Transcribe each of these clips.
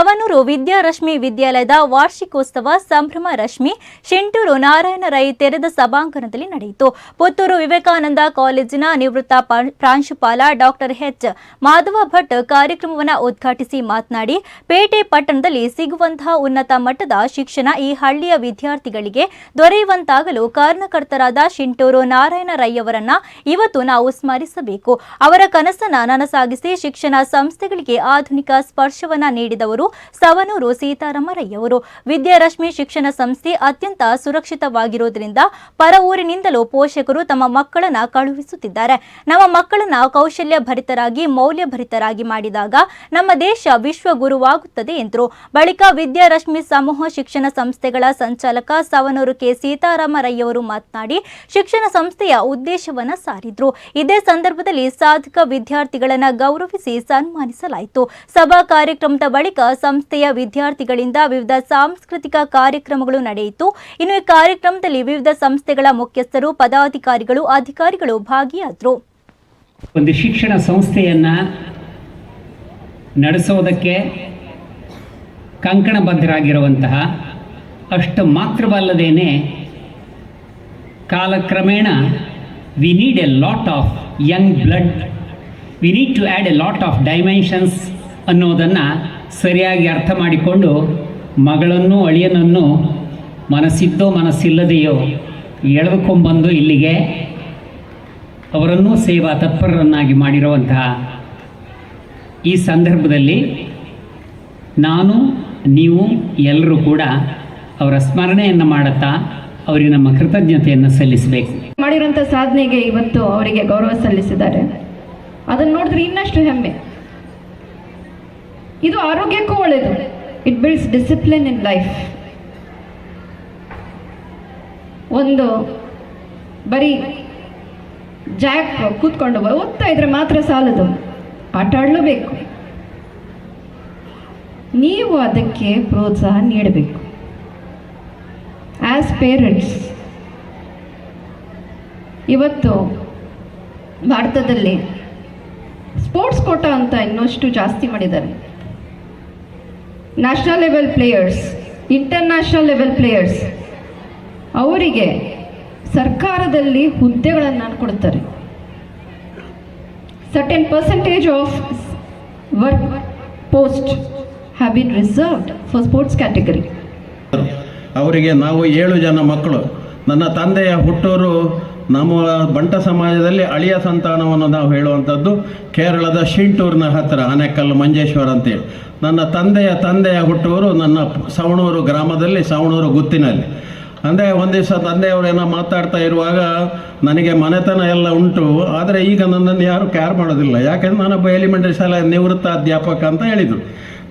ಸವನೂರು ವಿದ್ಯಾರಶ್ಮಿ ವಿದ್ಯಾಲಯದ ವಾರ್ಷಿಕೋತ್ಸವ ಸಂಭ್ರಮ ರಶ್ಮಿ ಶೆಂಟೂರು ನಾರಾಯಣ ರೈ ತೆರೆದ ಸಭಾಂಗಣದಲ್ಲಿ ನಡೆಯಿತು. ಪುತ್ತೂರು ವಿವೇಕಾನಂದ ಕಾಲೇಜಿನ ನಿವೃತ್ತ ಪ್ರಾಂಶುಪಾಲ ಡಾಕ್ಟರ್ ಎಚ್. ಮಾಧವ ಭಟ್ ಕಾರ್ಯಕ್ರಮವನ್ನು ಉದ್ಘಾಟಿಸಿ ಮಾತನಾಡಿ, ಪೇಟೆ ಪಟ್ಟಣದಲ್ಲಿ ಸಿಗುವಂತಹ ಉನ್ನತ ಮಟ್ಟದ ಶಿಕ್ಷಣ ಈ ಹಳ್ಳಿಯ ವಿದ್ಯಾರ್ಥಿಗಳಿಗೆ ದೊರೆಯುವಂತಾಗಲು ಕಾರಣಕರ್ತರಾದ ಶಿಂಟೂರು ನಾರಾಯಣ ರೈ ಇವತ್ತು ನಾವು ಸ್ಮರಿಸಬೇಕು. ಅವರ ಕನಸನ್ನ ನನಸಾಗಿಸಿ ಶಿಕ್ಷಣ ಸಂಸ್ಥೆಗಳಿಗೆ ಆಧುನಿಕ ಸ್ಪರ್ಶವನ್ನ ನೀಡಿದವರು ಸವನೂರು ಸೀತಾರಾಮರಯ್ಯವರು ವಿದ್ಯಾರಶ್ಮಿ ಶಿಕ್ಷಣ ಸಂಸ್ಥೆ ಅತ್ಯಂತ ಸುರಕ್ಷಿತವಾಗಿರುವುದರಿಂದ ಪರ ಊರಿನಿಂದಲೂ ಪೋಷಕರು ತಮ್ಮ ಮಕ್ಕಳನ್ನ ಕಳುಹಿಸುತ್ತಿದ್ದಾರೆ. ನಮ್ಮ ಮಕ್ಕಳನ್ನ ಕೌಶಲ್ಯ ಭರಿತರಾಗಿ, ಮೌಲ್ಯ ಭರಿತರಾಗಿ ಮಾಡಿದಾಗ ನಮ್ಮ ದೇಶ ವಿಶ್ವ ಗುರುವಾಗುತ್ತದೆ ಎಂದರು. ಬಳಿಕ ವಿದ್ಯಾರಶ್ಮಿ ಸಮೂಹ ಶಿಕ್ಷಣ ಸಂಸ್ಥೆಗಳ ಸಂಚಾಲಕ ಸವನೂರು ಕೆ. ಸೀತಾರಾಮರಯ್ಯವರು ಮಾತನಾಡಿ, ಶಿಕ್ಷಣ ಸಂಸ್ಥೆಯ ಉದ್ದೇಶವನ್ನ ಸಾರಿದ್ರು. ಇದೇ ಸಂದರ್ಭದಲ್ಲಿ ಸಾಧಕ ವಿದ್ಯಾರ್ಥಿಗಳನ್ನ ಗೌರವಿಸಿ ಸನ್ಮಾನಿಸಲಾಯಿತು. ಸಭಾ ಕಾರ್ಯಕ್ರಮದ ಬಳಿಕ ಸಂಸ್ಥೆಯ ವಿದ್ಯಾರ್ಥಿಗಳಿಂದ ವಿವಿಧ ಸಾಂಸ್ಕೃತಿಕ ಕಾರ್ಯಕ್ರಮಗಳು ನಡೆಯಿತು. ಇನ್ನು ಈ ಕಾರ್ಯಕ್ರಮದಲ್ಲಿ ವಿವಿಧ ಸಂಸ್ಥೆಗಳ ಮುಖ್ಯಸ್ಥರು, ಪದಾಧಿಕಾರಿಗಳು, ಅಧಿಕಾರಿಗಳು ಭಾಗಿಯಾದರು. ಒಂದು ಶಿಕ್ಷಣ ಸಂಸ್ಥೆಯನ್ನ ನಡೆಸೋದಕ್ಕೆ ಕಂಕಣಬದ್ಧರಾಗಿರುವಂತಹ ಅಷ್ಟು ಮಾತ್ರವಲ್ಲದೇನೆ ಕಾಲಕ್ರಮೇಣ we need a lot of young blood we need to add a lot of dimensions ಅನ್ನೋದನ್ನು ಸರಿಯಾಗಿ ಅರ್ಥ ಮಾಡಿಕೊಂಡು ಮಗಳನ್ನು ಅಳಿಯನನ್ನು ಮನಸ್ಸಿದ್ದೋ ಮನಸ್ಸಿಲ್ಲದೆಯೋ ಎಳೆದುಕೊಂಡ್ಬಂದು ಇಲ್ಲಿಗೆ ಅವರನ್ನು ಸೇವಾ ತತ್ಪರರನ್ನಾಗಿ ಮಾಡಿರುವಂತಹ ಈ ಸಂದರ್ಭದಲ್ಲಿ ನಾನು, ನೀವು, ಎಲ್ಲರೂ ಕೂಡ ಅವರ ಸ್ಮರಣೆಯನ್ನು ಮಾಡುತ್ತಾ ಅವರಿಗೆ ನಮ್ಮ ಕೃತಜ್ಞತೆಯನ್ನು ಸಲ್ಲಿಸಬೇಕು. ಮಾಡಿರೋಂಥ ಸಾಧನೆಗೆ ಇವತ್ತು ಅವರಿಗೆ ಗೌರವ ಸಲ್ಲಿಸಿದ್ದಾರೆ. ಅದನ್ನು ನೋಡಿದ್ರೆ ಇನ್ನಷ್ಟು ಹೆಮ್ಮೆ. ಇದು ಆರೋಗ್ಯಕ್ಕೂ ಒಳ್ಳೆಯದು it builds discipline in life ಒಂದು ಬರೀ ಜಾಕ್ ಕೂತ್ಕೊಂಡು ಓದ್ತಾ ಇದ್ರೆ ಮಾತ್ರ ಸಾಲದು. ಆಟ ಆಡಲೇಬೇಕು. ನೀವು ಅದಕ್ಕೆ ಪ್ರೋತ್ಸಾಹ ನೀಡಬೇಕು. ಆ್ಯಸ್ ಪೇರೆಂಟ್ಸ್ ಇವತ್ತು ಭಾರತದಲ್ಲಿ ಸ್ಪೋರ್ಟ್ಸ್ ಕೋಟ ಅಂತ ಇನ್ನಷ್ಟು ಜಾಸ್ತಿ ಮಾಡಿದ್ದಾರೆ. National level players international level players ಅವರಿಗೆ ಸರ್ಕಾರದಲ್ಲಿ ಹುದ್ದೆಗಳನ್ನು ಕೊಡ್ತಾರೆ. Certain percentage of work post have been reserved for sports category ಅವರಿಗೆ ನಾವು ಏಳು ಜನ ಮಕ್ಕಳು. ನನ್ನ ತಂದೆಯ ಹುಟ್ಟೂರು ನಮ್ಮ ಬಂಟ ಸಮಾಜದಲ್ಲಿ ಅಳಿಯ ಸಂತಾನವನ್ನು ನಾವು ಹೇಳುವಂಥದ್ದು ಕೇರಳದ ಶಿಂಟೂರಿನ ಹತ್ತಿರ, ಆನೆಕಲ್ಲು ಮಂಜೇಶ್ವರ ಅಂತೇಳಿ. ನನ್ನ ತಂದೆಯ ತಂದೆಯ ಹುಟ್ಟುವರು ನನ್ನ ಸವಣೂರು ಗ್ರಾಮದಲ್ಲಿ, ಸವಣೂರು ಗುತ್ತಿನಲ್ಲಿ. ಅಂದರೆ ಒಂದು ದಿವಸ ತಂದೆಯವರೇನೋ ಮಾತಾಡ್ತಾ ಇರುವಾಗ ನನಗೆ ಮನೆತನ ಎಲ್ಲ ಉಂಟು, ಆದರೆ ಈಗ ನನ್ನನ್ನು ಯಾರು ಕ್ಯಾರ್ ಮಾಡೋದಿಲ್ಲ. ಯಾಕೆಂದ್ರೆ ನಾನೊಬ್ಬ ಎಲಿಮೆಂಟರಿ ಶಾಲೆ ನಿವೃತ್ತ ಅಧ್ಯಾಪಕ ಅಂತ ಹೇಳಿದರು.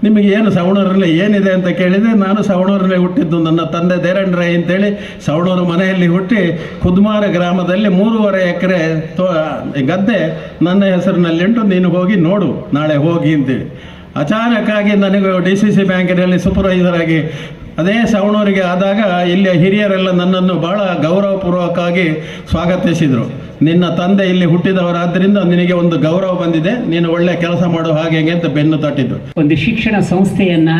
ನಿಮಗೆ ಏನು ಸವಣೂರಲ್ಲಿ ಏನಿದೆ ಅಂತ ಕೇಳಿದರೆ ನಾನು ಸವಣೂರಲ್ಲೇ ಹುಟ್ಟಿದ್ದು. ನನ್ನ ತಂದೆ ದೇರಂಡ್ರೆ ಅಂತೇಳಿ ಸವಣೂರು ಮನೆಯಲ್ಲಿ ಹುಟ್ಟಿ ಕುದ್ಮಾರ ಗ್ರಾಮದಲ್ಲಿ ಮೂರುವರೆ ಎಕರೆ ತೋ ಗದ್ದೆ ನನ್ನ ಹೆಸರಿನಲ್ಲಿಂಟು. ನೀನು ಹೋಗಿ ನೋಡು, ನಾಳೆ ಹೋಗಿ ಅಂತೇಳಿ. ಅಚಾನಕ್ಕಾಗಿ ನನಗೆ ಡಿ ಸಿ ಸಿ ಬ್ಯಾಂಕಿನಲ್ಲಿ ಸೂಪರ್ವೈಸರ್ ಆಗಿ ಅದೇ ಸವಣೂರಿಗೆ ಆದಾಗ ಇಲ್ಲಿಯ ಹಿರಿಯರೆಲ್ಲ ನನ್ನನ್ನು ಭಾಳ ಗೌರವಪೂರ್ವಕವಾಗಿ ಸ್ವಾಗತಿಸಿದರು. ನಿನ್ನ ತಂದೆ ಇಲ್ಲಿ ಹುಟ್ಟಿದವರಾದ್ರಿಂದ ನಿನಗೆ ಒಂದು ಗೌರವ ಬಂದಿದೆ, ನೀನು ಒಳ್ಳೆ ಕೆಲಸ ಮಾಡೋ ಹಾಗೆ ಅಂತ ಬೆನ್ನು ತಟ್ಟಿದ್ರು ಒಂದು ಶಿಕ್ಷಣ ಸಂಸ್ಥೆಯನ್ನು